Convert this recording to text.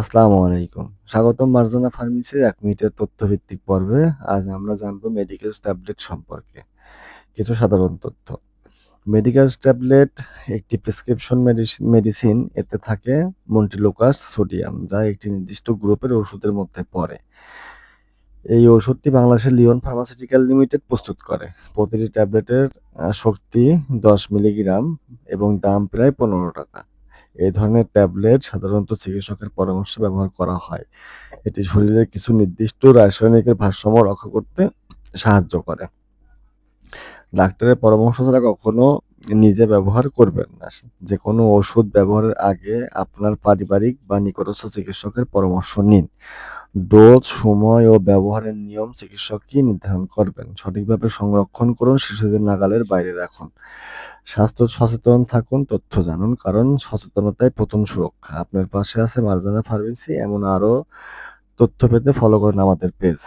আসসালামু আলাইকুম। স্বাগতম মার্জানা ফার্মেসির এক মিনিটের তথ্যভিত্তিক পর্বে। আজ আমরা জানব মেডিকেল ট্যাবলেট সম্পর্কে কিছু সাধারণ তথ্য। মেডিকেল ট্যাবলেট একটি প্রেসক্রিপশন মেডিসি মেডিসিন। এতে থাকে মন্টিলোকাস সোডিয়াম, যা একটি নির্দিষ্ট গ্রুপের ওষুধের মধ্যে পড়ে। এই ওষুধটি বাংলাদেশের লিওন ফার্মাসিউটিক্যাল লিমিটেড প্রস্তুত করে। প্রতিটি ট্যাবলেটের শক্তি ১০ মিলিগ্রাম এবং দাম প্রায় ৳১৫ এই ধরনের ট্যাবলেট সাধারণত চিকিৎসকের পরামর্শ ব্যবহার করা হয়। এটি শরীরের কিছু নির্দিষ্ট রাসায়নিকের ভারসাম্য রক্ষা করতে সাহায্য করে। ডাক্তারের পরামর্শ ছাড়া কখনো নিজে ব্যবহার করবেন না। যে কোনো ওষুধ ব্যবহারের আগে আপনার পারিবারিক বা নিকটস্থ চিকিৎসকের পরামর্শ নিন। ডোজ, সময় ও ব্যবহারের নিয়ম চিকিৎসক কি নির্ধারণ করবেন। সঠিকভাবে সংরক্ষণ করুন, শিশুদের নাগালের বাইরে রাখুন। স্বাস্থ্য সচেতন থাকুন, তথ্য জানুন, কারণ সচেতনতাই প্রথম সুরক্ষা। আপনার পাশে আছে মার্জানা ফার্মেসি। এমন আরও তথ্য পেতে ফলো করুন আমাদের পেজ।